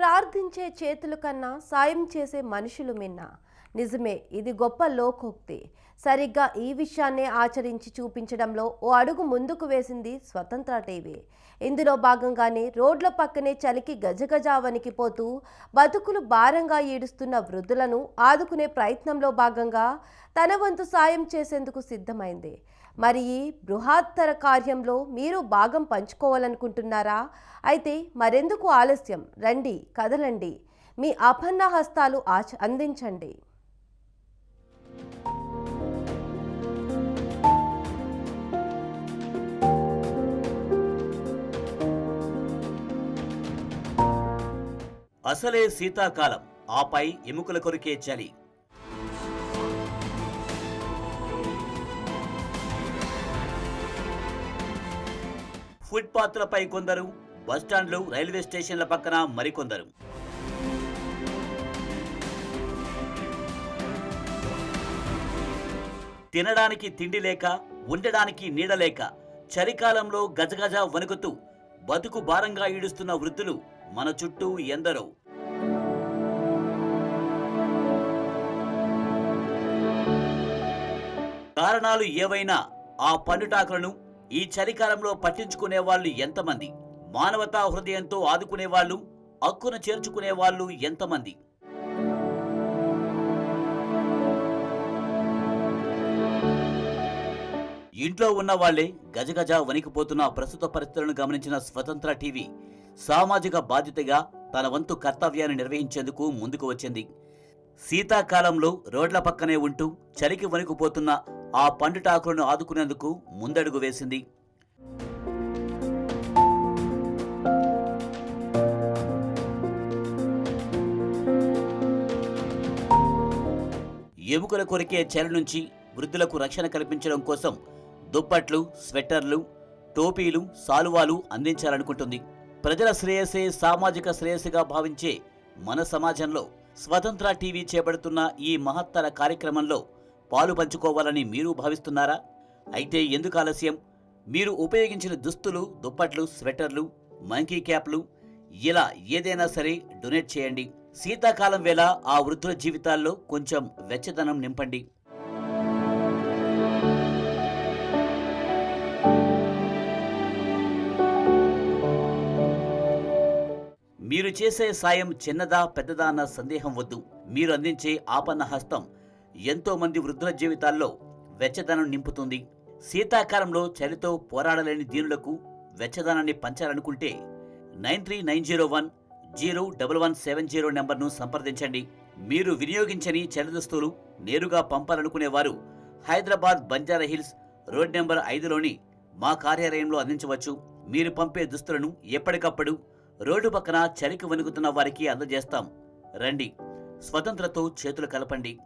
ప్రార్థించే చేతుల కన్నా సాయం చేసే మనుషులు మిన్న. నిజమే ఇది గొప్ప లోకోక్తి. సరిగ్గా ఈ విషయాన్నే ఆచరించి చూపించడంలో ఓ అడుగు ముందుకు వేసింది స్వతంత్ర టీవీ. ఇందులో భాగంగానే రోడ్ల పక్కనే చలికి గజగజ వణికిపోతూ బతుకులు భారంగా ఈడుస్తున్న వృద్ధులను ఆదుకునే ప్రయత్నంలో భాగంగా తన వంతు సాయం చేసేందుకు సిద్ధమైంది. మరి ఈ బృహత్తర కార్యంలో మీరు భాగం పంచుకోవాలనుకుంటున్నారా? అయితే మరెందుకు ఆలస్యం? రండి కదలండి. మీ అపన్న హస్తాలు ఆచ అందించండి. అసలే శీతాకాలం. ఆపై ఎముకల కొరికే చలి. ఫుట్పాత్లపై కొందరు బస్టాండ్లు రైల్వే స్టేషన్ల పక్కన మరికొందరు. తినడానికి తిండి లేక ఉండడానికి నీడ లేక చలికాలంలో గజగజ వణుకుతూ బతుకు భారంగా ఈడుస్తున్న వృద్ధులు మన చుట్టూ ఎందరో. కారణాలు ఏవైనా ఆ పన్నుటాకులను ఈ చలికాలంలో పట్టించుకునే వాళ్ళు ఎంతమంది? మానవతా హృదయంతో ఆదుకునే వాళ్ళు హక్కును చేర్చుకునే వాళ్ళు ఎంతమంది? ఇంట్లో ఉన్న వాళ్ళే గజగజ వణికిపోతున్న ప్రస్తుత పరిస్థితులను గమనించిన స్వతంత్ర టీవీ సామాజిక బాధ్యతగా తన వంతు కర్తవ్యాన్ని నిర్వహించేందుకు ముందుకు వచ్చింది. శీతాకాలంలో రోడ్ల పక్కనే ఉంటూ చలికి వణికిపోతున్న ఆ పండుటాకులను ఆదుకునేందుకు ముందడుగు వేసింది. ఎముకల కొరికే చెల నుంచి వృద్ధులకు రక్షణ కల్పించడం కోసం దుప్పట్లు స్వెట్టర్లు టోపీలు సాలువాలు అందించాలనుకుంటుంది. ప్రజల శ్రేయసే సామాజిక శ్రేయస్సుగా భావించే మన సమాజంలో స్వతంత్ర టీవీ చేపడుతున్న ఈ మహత్తర కార్యక్రమంలో పాలు పంచుకోవాలని మీరు భావిస్తున్నారా? అయితే ఎందుకు ఆలస్యం? మీరు ఉపయోగించిన దుస్తులు దుప్పట్లు స్వెటర్లు మంకీ క్యాప్లు ఇలా ఏదైనా సరే డొనేట్ చేయండి. శీతాకాలం వేళ ఆ వృద్ధుల జీవితాల్లో కొంచెం వెచ్చదనం నింపండి. మీరు చేసే సాయం చిన్నదా పెద్దదా అన్న సందేహం వద్దు. మీరు అందించే ఆపన్న హస్తం ఎంతో మంది వృద్ధుల జీవితాల్లో వెచ్చదనం నింపుతుంది. శీతాకాలంలో చలితో పోరాడలేని దీనులకు వెచ్చదనాన్ని పంచాలనుకుంటే nine three nine zero one zero double one seven zero నెంబర్ను సంప్రదించండి. మీరు వినియోగించని చలి దుస్తులు నేరుగా పంపాలనుకునేవారు Hyderabad Banjara Hills road number ఐదులోని మా కార్యాలయంలో అందించవచ్చు. మీరు పంపే దుస్తులను ఎప్పటికప్పుడు రోడ్డు పక్కన చలికి వణుకుతున్న వారికి అందజేస్తాం. రండి. స్వతంత్రతో చేతులు కలపండి.